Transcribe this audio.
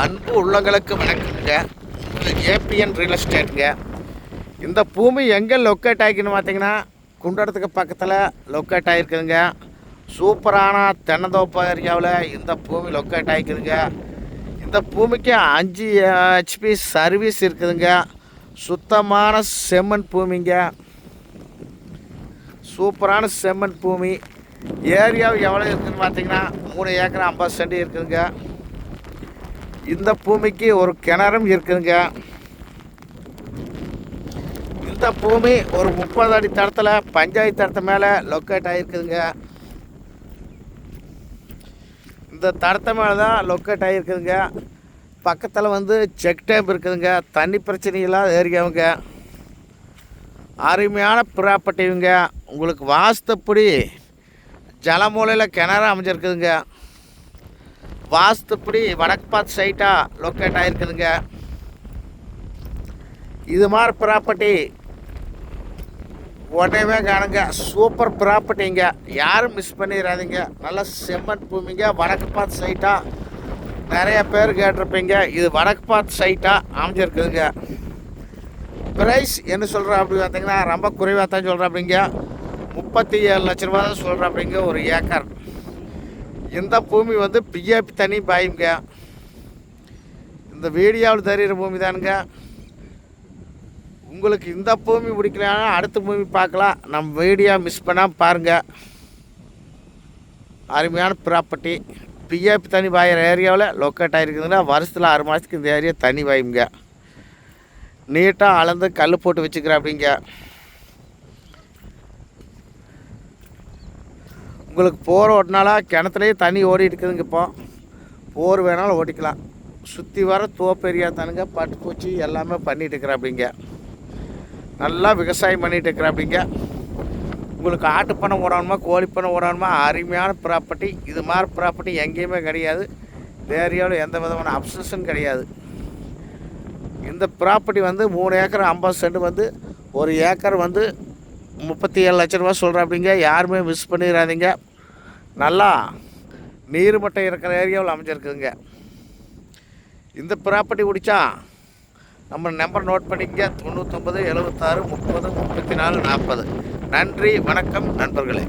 அன்பு உள்ளங்களுக்கு வணக்கங்க ஏபிஎன் ரியல் எஸ்டேட்டுங்க. இந்த பூமி எங்கே லொக்கேட் ஆகிக்குன்னு பார்த்தீங்கன்னா குண்டடத்துக்கு பக்கத்தில் லொக்கேட் ஆகிருக்குதுங்க. சூப்பரான தென்னந்தோப்பு ஏரியாவில் இந்த பூமி லொக்கேட் ஆகிக்குதுங்க. இந்த பூமிக்கு அஞ்சு ஹெச்பி சர்வீஸ் இருக்குதுங்க. சுத்தமான செம்மண் பூமிங்க. சூப்பரான செம்மண் பூமி. ஏரியாவை எவ்வளோ இருக்குதுன்னு பார்த்தீங்கன்னா மூணு ஏக்கர் ஐம்பது சென்ட் இருக்குதுங்க. இந்த பூமிக்கு ஒரு கிணறும் இருக்குதுங்க இந்த பூமி ஒரு முப்பது அடி தடத்தில் பஞ்சாயத்து தடத்து மேலே லொக்கேட் ஆகிருக்குதுங்க இந்த தடத்து மேலே தான் லொக்கேட் ஆகிருக்குதுங்க பக்கத்தில் வந்து செக் டேம் இருக்குதுங்க. தண்ணி பிரச்சனை இல்லாத ஏரியாவுங்க. அருமையான ப்ராப்பர்ட்டிங்க உங்களுக்கு வாஸ்துப்படி ஜலமூலையில் கிணறு அமைஞ்சிருக்குதுங்க. வாஸ்துப்படி வடக்கு பார்த்து சைட்டாக லொக்கேட் ஆகிருக்குதுங்க இது மாதிரி ப்ராப்பர்ட்டி உடனே காணுங்க. சூப்பர் ப்ராப்பர்ட்டிங்க யாரும் மிஸ் பண்ணிடாதீங்க நல்ல செம்மண் பூமிங்க. வடக்கு பார்த்து சைட்டாக நிறைய பேர் கேட்டிருப்பீங்க. இது வடக்கு பார்த்து சைட்டாக அமைஞ்சிருக்குதுங்க. ப்ரைஸ் என்ன சொல்கிறேன் அப்படி பார்த்தீங்கன்னா ரொம்ப குறைவாக தான் சொல்கிறேன் அப்படிங்க முப்பத்தி ஏழு லட்ச ரூபா தான் சொல்கிறேன் அப்படிங்க ஒரு ஏக்கர். இந்த பூமி வந்து பிஏபி தனி பாயுங்க. இந்த வீடியோவில் தெரிகிற பூமி தானுங்க. உங்களுக்கு இந்த பூமி பிடிக்கலன்னா அடுத்த பூமி பார்க்கலாம். நம்ம வீடியோ மிஸ் பண்ணாமல் பாருங்கள் அருமையான ப்ராப்பர்ட்டி பிஏபி தனி பாயிற ஏரியாவில் லொக்கேட் ஆகிருக்குதுன்னா வருஷத்தில் ஆறு மாதத்துக்கு இந்த ஏரியா தனி வாயுங்க நீட்டாக அளந்து கல் போட்டு வச்சுக்கிறேன் அப்படிங்க. உங்களுக்கு போர் ஓட்டினால கிணத்துலேயே தண்ணி ஓடிட்டு இருக்குதுங்க இப்போ. போர் வேணாலும் ஓட்டிக்கலாம். சுற்றி வர தோப்பெரியா தானுங்க. பட்டுப்பூச்சி எல்லாமே பண்ணிகிட்டு இருக்கிறேன் அப்படிங்க நல்லா விவசாயம் பண்ணிகிட்டு இருக்கிறேன் அப்படிங்க உங்களுக்கு ஆட்டுப்பண்ணை ஓடணுமா கோழிப்பண்ணை ஓடணுமா அருமையான ப்ராப்பர்ட்டி இது மாதிரி ப்ராப்பர்ட்டி எங்கேயுமே கிடையாது. ஏரியாவில் எந்த விதமான அப்சஷன் கிடையாது. இந்த ப்ராப்பர்ட்டி வந்து மூணு ஏக்கர் ஐம்பது சென்ட் வந்து ஒரு ஏக்கர் வந்து முப்பத்தி ஏழு லட்ச ரூபா சொல்கிறேன் அப்படிங்க யாருமே மிஸ் பண்ணிடாதீங்க நல்லா நீர்மட்டம் இருக்கிற ஏரியாவில் அமைஞ்சிருக்குங்க இந்த ப்ராப்பர்ட்டி பிடிச்சா நம்ம நம்பர் நோட் பண்ணிக்க தொண்ணூத்தொம்பது எழுபத்தாறு முப்பது முப்பத்தி நாலு நாற்பது. நன்றி வணக்கம் நண்பர்களே.